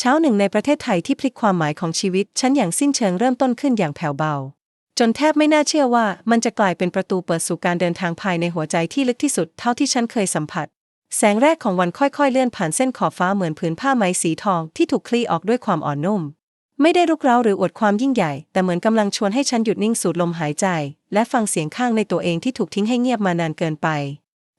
เช้าหนึ่งในประเทศไทยที่พลิกความหมายของชีวิต ฉันอย่างสิ้นเชิงเริ่มต้นขึ้นอย่างแผ่วเบา จนแทบไม่น่าเชื่อว่ามันจะกลายเป็นประตูเปิดสู่การเดินทางภายในหัวใจที่ลึกที่สุดเท่าที่ฉันเคยสัมผัส แสงแรกของวันค่อยๆ เลื่อนผ่านเส้นขอบฟ้าเหมือนผืนผ้าไหมสีทองที่ถูกคลี่ออกด้วยความอ่อนนุ่ม ไม่ได้รุกเร้าหรืออวดความยิ่งใหญ่ แต่เหมือนกำลังชวนให้ฉันหยุดนิ่งสูดลมหายใจ และฟังเสียงข้างในตัวเองที่ถูกทิ้งให้เงียบมานานเกินไป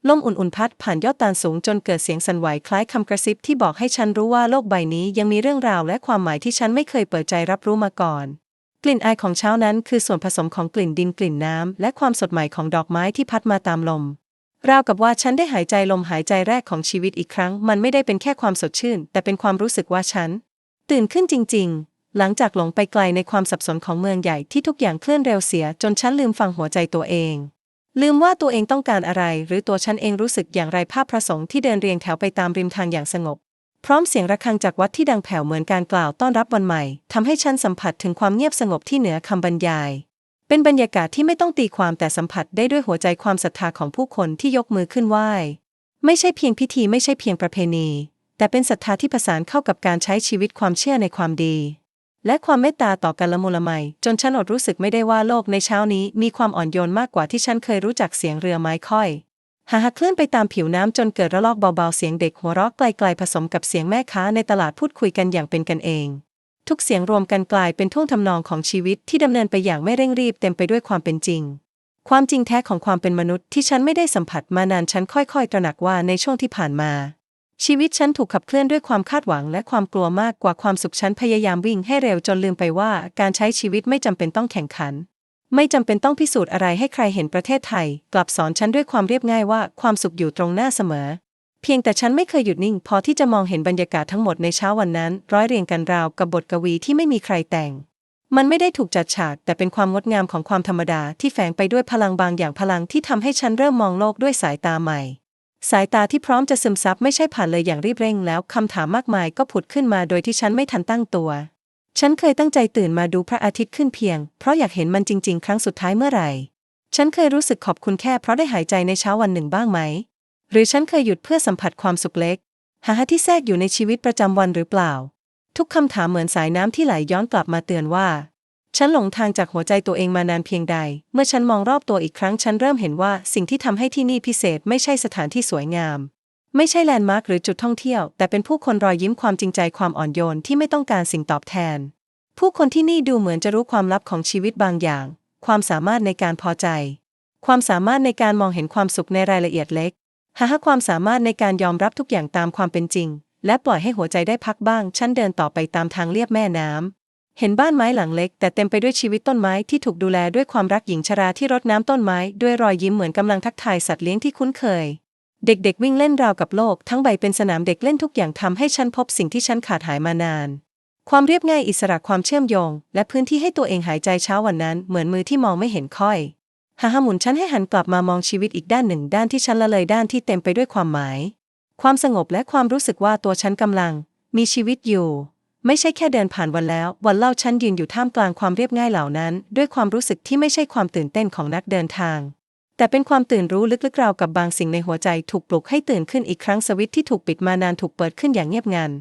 ลมอุ่นๆพัดผ่านยอดตาลสูงจนเกิดเสียงสั่นไหวคล้ายคำกระซิบที่บอกให้ฉันรู้ว่าโลกใบนี้ยังมีเรื่องราวและความหมายที่ฉันไม่เคยเปิดใจรับรู้มาก่อน กลิ่นอายของเช้านั้นคือส่วนผสมของกลิ่นดินกลิ่นน้ำและความสดใหม่ของดอกไม้ที่พัดมาตามลม ราวกับว่าฉันได้หายใจลมหายใจแรกของชีวิตอีกครั้ง มันไม่ได้เป็นแค่ความสดชื่น แต่เป็นความรู้สึกว่าฉัน ตื่นขึ้นจริง ๆ หลังจากหลงไปไกลในความสับสนของเมืองใหญ่ที่ทุกอย่างเคลื่อนเร็วเสีย จนฉันลืมฟังหัวใจตัวเอง ลืมว่าตัวเองต้องการอะไร หรือตัวฉันเองรู้สึกอย่างไรภาพพระสงฆ์ที่เดินเรียงแถวไปตามริมทางอย่างสงบ พร้อมเสียงระฆังจากวัดที่ดังแผ่วเหมือนการกล่าวต้อนรับวันใหม่ทำให้ฉันสัมผัสถึงความเงียบสงบที่เหนือคำบรรยาย เป็นบรรยากาศที่ไม่ต้องตีความแต่สัมผัสได้ด้วยหัวใจความศรัทธาของผู้คนที่ยกมือขึ้นไหว้ ไม่ใช่เพียงพิธีไม่ใช่เพียงประเพณี แต่เป็นศรัทธาที่ผสานเข้ากับการใช้ชีวิตความเชื่อในความดี และความเมตตาต่อกันละมุละไม จนฉันอดรู้สึกไม่ได้ว่าโลกในเช้านี้มีความอ่อนโยนมากกว่าที่ฉันเคยรู้จักเสียงเรือไม้ค่อยหากเคลื่อนไปตามผิวน้ำจนเกิดระลอกเบาๆเสียงเด็กหัวเราะไกลๆผสมกับเสียงแม่ค้าในตลาดพูดคุยกันอย่างเป็นกันเอง ทุกเสียงรวมกันกลายเป็นท่วงทำนองของชีวิตที่ดำเนินไปอย่างไม่เร่งรีบเต็มไปด้วยความเป็นจริง ความจริงแท้ของความเป็นมนุษย์ที่ฉันไม่ได้สัมผัสมานานฉันค่อยๆ ตระหนักว่าในช่วงที่ผ่านมา ชีวิตฉันถูกขับเคลื่อนด้วยความคาดหวังและความกลัวมากกว่าความสุขฉันพยายามวิ่งให้เร็วจนลืมไปว่า การใช้ชีวิตไม่จำเป็นต้องแข่งขัน ไม่จำเป็นต้องพิสูจน์อะไรให้ใครเห็นประเทศไทย กลับสอนฉันด้วยความเรียบง่ายว่าความสุขอยู่ตรงหน้าเสมอ เพียงแต่ฉันไม่เคยหยุดนิ่ง พอที่จะมองเห็นบรรยากาศทั้งหมดในเช้าวันนั้น ร้อยเรียงกันราวกับบทกวีที่ไม่มีใครแต่ง มันไม่ได้ถูกจัดฉาก แต่เป็นความงดงามของความธรรมดาที่แฝงไปด้วยพลังบางอย่างพลังที่ทำให้ฉันเริ่มมองโลกด้วยสายตาใหม่ สายตาที่พร้อมจะซึมซับไม่ใช่ผ่านเลยอย่างรีบเร่งแล้วคำถามมากมายก็ผุดขึ้นมาโดยที่ฉันไม่ทันตั้งตัว ฉันเคยตั้งใจตื่นมาดูพระอาทิตย์ขึ้นเพียง เพราะอยากเห็นมันจริง ๆ ครั้งสุดท้ายเมื่อไหร่ ฉันเคยรู้สึกขอบคุณแค่เพราะได้หายใจในเช้าวันหนึ่งบ้างไหม หรือฉันเคยหยุดเพื่อสัมผัสความสุขเล็ก หาที่แทรกอยู่ในชีวิตประจำวันหรือเปล่า ทุกคำถามเหมือนสายน้ำที่ไหลย้อนกลับมาเตือนว่า ฉันหลงทางจากหัวใจตัวเองมานานเพียงใด เมื่อฉันมองรอบตัวอีกครั้งฉันเริ่มเห็นว่าสิ่งที่ทำให้ที่นี่พิเศษไม่ใช่สถานที่สวยงาม ไม่ใช่แลนด์มาร์คหรือจุดท่องเที่ยว แต่เป็นผู้คนรอยยิ้มความจริงใจความอ่อนโยนที่ไม่ต้องการสิ่งตอบแทน ผู้คนที่นี่ดูเหมือนจะรู้ความลับของชีวิตบางอย่าง ความสามารถในการพอใจ ความสามารถในการมองเห็นความสุขในรายละเอียดเล็กหาความสามารถในการยอมรับทุกอย่างตามความเป็นจริง และปล่อยให้หัวใจได้พักบ้าง ฉันเดินต่อไปตามทางเลียบแม่น้ำ เห็นบ้านไม้หลังเล็ก แต่เต็มไปด้วยชีวิตต้นไม้ที่ถูกดูแลด้วยความรักหญิงชราที่รดน้ำต้นไม้ด้วยรอยยิ้มเหมือนกำลังทักทายสัตว์เลี้ยงที่คุ้นเคย เด็กๆ วิ่งเล่นราวกับโลก ทั้งใบเป็นสนามเด็กเล่นทุกอย่างทำให้ฉันพบสิ่งที่ฉันขาดหายมานาน ความเรียบง่ายอิสระความเชื่อมโยง และพื้นที่ให้ตัวเองหายใจเช้าวันนั้น เหมือนมือที่มองไม่เห็นค่อยหาหมุนฉันให้หันกลับมามองชีวิตอีกด้านหนึ่ง ด้านที่ฉันละเลยด้านที่เต็มไปด้วยความหมาย ความสงบและความรู้สึกว่าตัวฉันกำลัง มีชีวิตอยู่ ไม่ใช่แค่เดินผ่านวันแล้ว วันเล่าฉันยืนอยู่ท่ามกลางความเรียบง่ายเหล่านั้น ด้วยความรู้สึกที่ไม่ใช่ความตื่นเต้นของนักเดินทาง แต่เป็นความตื่นรู้ลึกๆราวกับบางสิ่งในหัวใจถูกปลุกให้ตื่นขึ้นอีกครั้งสวิตช์ที่ถูกปิดมานานถูกเปิดขึ้นอย่างเงียบงัน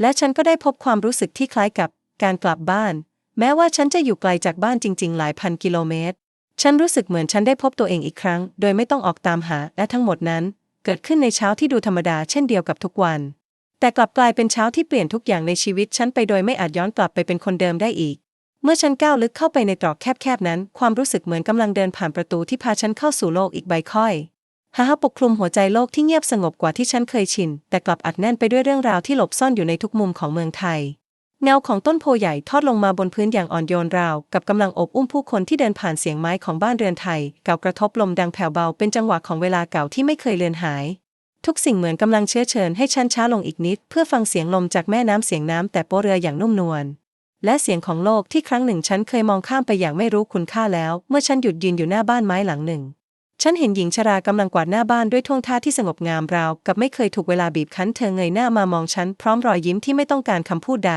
และฉันก็ได้พบความรู้สึกที่คล้ายกับ การกลับบ้าน แม้ว่าฉันจะอยู่ไกลจากบ้านจริง ๆ หลายพันกิโลเมตร ฉันรู้สึกเหมือนฉันได้พบตัวเองอีกครั้ง โดยไม่ต้องออกตามหาและทั้งหมดนั้น เกิดขึ้นในเช้าที่ดูธรรมดาเช่นเดียวกับทุกวัน แต่กลับกลายเป็นเช้าที่เปลี่ยนทุกอย่างในชีวิตฉันไปโดยไม่อาจย้อนกลับไปเป็นคนเดิมได้อีก เมื่อฉันก้าวลึกเข้าไปในตรอกแคบๆนั้น ความรู้สึกเหมือนกำลังเดินผ่านประตูที่พาฉันเข้าสู่โลกอีกใบค่อยหาปกคลุมหัวใจโลกที่เงียบสงบกว่าที่ฉันเคยชิน แต่กลับอัดแน่นไปด้วยเรื่องราวที่หลบซ่อนอยู่ในทุกมุมของเมืองไทย เงาของต้นโพใหญ่ทอดลงมาบนพื้นอย่างอ่อนโยนราว กับกำลังอบอุ้มผู้คนที่เดินผ่านเสียงไม้ของบ้านเรือนไทยเก่ากระทบลมดังแผ่วเบาเป็นจังหวะของเวลาเก่าที่ไม่เคยเลือนหาย ทุกสิ่งเหมือนกำลังเชื้อเชิญให้ฉันช้าลงอีกนิด เพื่อฟังเสียงลมจากแม่น้ำเสียงน้ำแต่โปเรืออย่างนุ่มนวลและเสียงของโลกที่ครั้งหนึ่งฉันเคยมองข้ามไปอย่างไม่รู้คุณค่าแล้ว เมื่อฉันหยุดยืนอยู่หน้าบ้านไม้หลังหนึ่ง ฉันเห็นหญิงชรากำลังกวาดหน้าบ้านด้วยท่วงท่าที่สงบงามราวกับไม่เคยถูกเวลาบีบคั้นเธอเงยหน้ามามองฉันพร้อมรอยยิ้มที่ไม่ต้องการคำพูดใด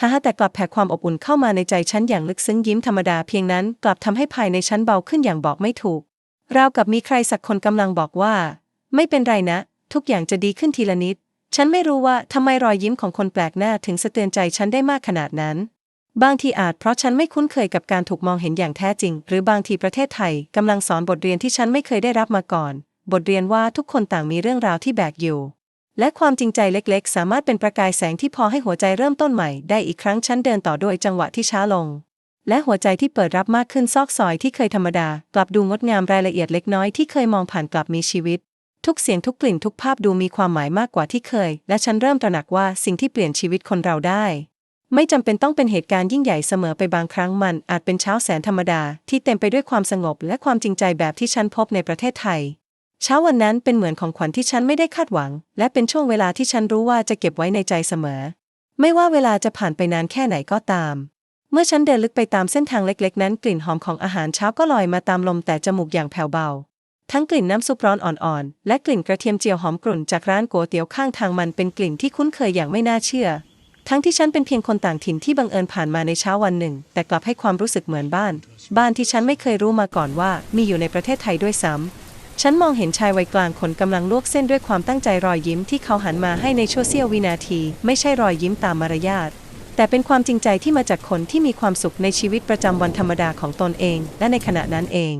ฮ่าแต่กลับแผ่ความอบอุ่นเข้ามาในใจฉันอย่างลึกซึ้งยิ้มธรรมดาเพียงนั้นกลับทำให้ภายในฉันเบาขึ้นอย่างบอกไม่ถูกราวกับมีใครสักคนกำลังบอกว่า ไม่เป็นไรนะ ทุกอย่างจะดีขึ้นทีละนิด ฉันไม่รู้ว่าทำไมรอยยิ้มของคนแปลกหน้าถึงสะเตือนใจฉันได้มากขนาดนั้น บางทีอาจเพราะฉันไม่คุ้นเคยกับการถูกมองเห็นอย่างแท้จริง หรือบางทีประเทศไทยกำลังสอนบทเรียนที่ฉันไม่เคยได้รับมาก่อน บทเรียนว่าทุกคนต่างมีเรื่องราวที่แบกอยู่ และความจริงใจเล็กๆ สามารถเป็นประกายแสงที่พอให้หัวใจเริ่มต้นใหม่ ได้อีกครั้งฉันเดินต่อด้วยจังหวะที่ช้าลงและหัวใจที่เปิดรับมากขึ้นซอกซอยที่เคยธรรมดา กลับดูงดงามรายละเอียดเล็กน้อยที่เคยมองผ่านกลับมีชีวิต ทุกเสียงทุกกลิ่นทุกภาพดูมีความหมายมากกว่าที่เคย และฉันเริ่มตระหนักว่าสิ่งที่เปลี่ยนชีวิตคนเราได้ ไม่จำเป็นต้องเป็นเหตุการณ์ยิ่งใหญ่เสมอไปบางครั้งมันอาจเป็นเช้าแสนธรรมดา ที่เต็มไปด้วยความสงบและความจริงใจแบบที่ฉันพบในประเทศไทย เช้าวันนั้นเป็นเหมือนของขวัญที่ฉันไม่ได้คาดหวัง และเป็นช่วงเวลาที่ฉันรู้ว่าจะเก็บไว้ในใจเสมอ ไม่ว่าเวลาจะผ่านไปนานแค่ไหนก็ตามเมื่อฉันเดินลึกไปตามเส้นทางเล็กๆ นั้นกลิ่นหอมของอาหารเช้าก็ลอยมาตามลมแต่จมูกอย่างแผ่วเบา ทั้งกลิ่นน้ำซุปร้อนอ่อนๆ และกลิ่นกระเทียมเจียวหอมกรุ่นจากร้านก๋วยเตี๋ยวข้างทางมันเป็นกลิ่นที่คุ้นเคยอย่างไม่น่าเชื่อ ทั้งที่ฉันเป็นเพียงคนต่างถิ่นที่บังเอิญผ่านมาในเช้าวันหนึ่ง แต่กลับให้ความรู้สึกเหมือนบ้าน บ้านที่ฉันไม่เคยรู้มาก่อนว่ามีอยู่ในประเทศไทยด้วยซ้ำฉันมองเห็นชายวัยกลางคนกำลังลวกเส้นด้วยความตั้งใจรอยยิ้มที่เขาหันมาให้ในชั่วเสี้ยววินาที ไม่ใช่รอยยิ้มตามมารยาทแต่เป็นความจริงใจที่มาจากคนที่มีความสุขในชีวิตประจำวันธรรมดาของตนเอง และในขณะนั้นเอง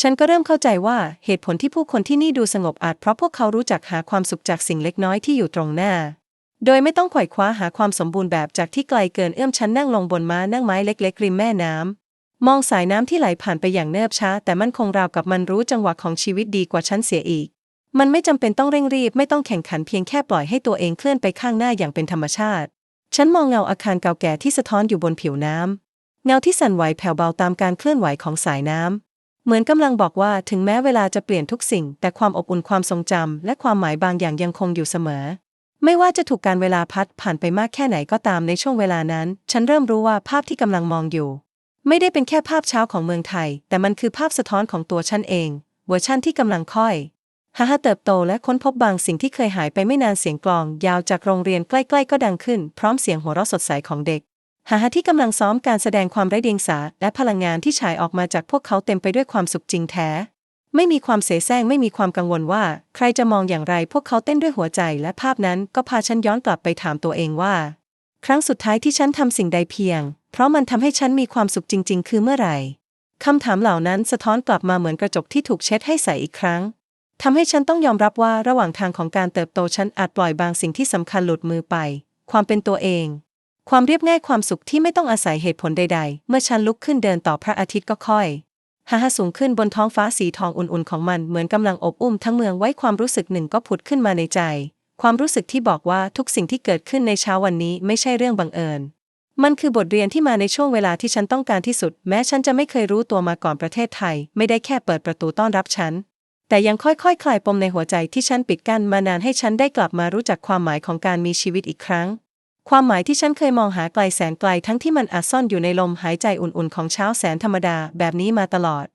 ฉันก็เริ่มเข้าใจว่าเหตุผลที่ผู้คนที่นี่ดูสงบอาจเพราะพวกเขารู้จักหาความสุขจากสิ่งเล็กน้อยที่อยู่ตรงหน้า โดยไม่ต้องไขว่คว้าหาความสมบูรณ์แบบจากที่ไกลเกินเอื้อมฉันนั่งลงบนม้านั่งไม้เล็กๆริมแม่น้ำมองสายน้ำที่ไหลผ่านไปอย่างเนิบช้า แต่มันคงราวกับมันรู้จังหวะของชีวิตดีกว่าฉันเสียอีก มันไม่จำเป็นต้องเร่งรีบไม่ต้องแข่งขันเพียงแค่ปล่อยให้ตัวเองเคลื่อนไปข้างหน้าอย่างเป็นธรรมชาติ ฉันมองเงาอาคารเก่าแก่ที่สะท้อนอยู่บนผิวน้ำเงาที่สั่นไหวแผ่วเบาตามการเคลื่อนไหวของสายน้ำ เหมือนกำลังบอกว่าถึงแม้เวลาจะเปลี่ยนทุกสิ่ง แต่ความอบอุ่นความทรงจำและความหมายบางอย่างยังคงอยู่เสมอ ไม่ว่าจะถูกการเวลาพัดผ่านไปมากแค่ไหนก็ตามในช่วงเวลานั้น ฉันเริ่มรู้ว่าภาพที่กำลังมองอยู่ ไม่ได้เป็นแค่ภาพเช้าของเมืองไทย แต่มันคือภาพสะท้อนของตัวฉันเองเวอร์ชั่นที่กำลังค่อยฮ่าฮ่าเติบโตและค้นพบบางสิ่งที่เคยหายไปไม่นานเสียงกลอง ยาวจากโรงเรียนใกล้ ๆ ก็ดังขึ้น พร้อมเสียงหัวเราะสดใสของเด็ก ฮาฮาที่กำลังซ้อมการแสดงความไร้เดียงสา และพลังงานที่ฉายออกมาจากพวกเขาเต็มไปด้วยความสุขจริงแท้ ไม่มีความเสแสร้งไม่มีความกังวลว่า ใครจะมองอย่างไร พวกเขาเต้นด้วยหัวใจ และภาพนั้นก็พาฉันย้อนกลับไปถามตัวเองว่า ครั้งสุดท้ายที่ฉันทำสิ่งใดเพียง เพราะมันทำให้ฉันมีความสุขจริง ๆ คือเมื่อไหร่คำถามเหล่านั้นสะท้อนกลับมาเหมือนกระจกที่ถูกเช็ดให้ใสอีกครั้งทำให้ฉันต้องยอมรับว่าระหว่างทางของการเติบโตฉันอาจปล่อยบางสิ่งที่สำคัญหลุดมือไป ความเป็นตัวเอง ความเรียบง่ายความสุขที่ไม่ต้องอาศัยเหตุผลใด ๆ เมื่อฉันลุกขึ้นเดินต่อพระอาทิตย์ก็ค่อยฮ่าฮ่าสูงขึ้นบนท้องฟ้าสีทองอุ่นๆของมันเหมือนกำลังอบอุ้มทั้งเมืองไว้ความรู้สึกหนึ่งก็ผุดขึ้นมาในใจ ความรู้สึกที่บอกว่าทุกสิ่งที่เกิดขึ้นในเช้าวันนี้ไม่ใช่เรื่องบังเอิญ มันคือบทเรียนที่มาในช่วงเวลาที่ฉันต้องการที่สุด แม้ฉันจะไม่เคยรู้ตัวมาก่อนประเทศไทย ไม่ได้แค่เปิดประตูต้อนรับฉัน แต่ยังค่อยๆคคลายปมในหัวใจที่ฉันปิดกั้นมานานให้ฉันได้กลับมารู้จักความหมายของการมีชีวิตอีกครั้ง ความหมายที่ฉันเคยมองหาไกลแสนไกลทั้งที่มันอาจซ่อนอยู่ในลมหายใจอุ่นๆของเช้าแสนธรรมดาแบบนี้มาตลอด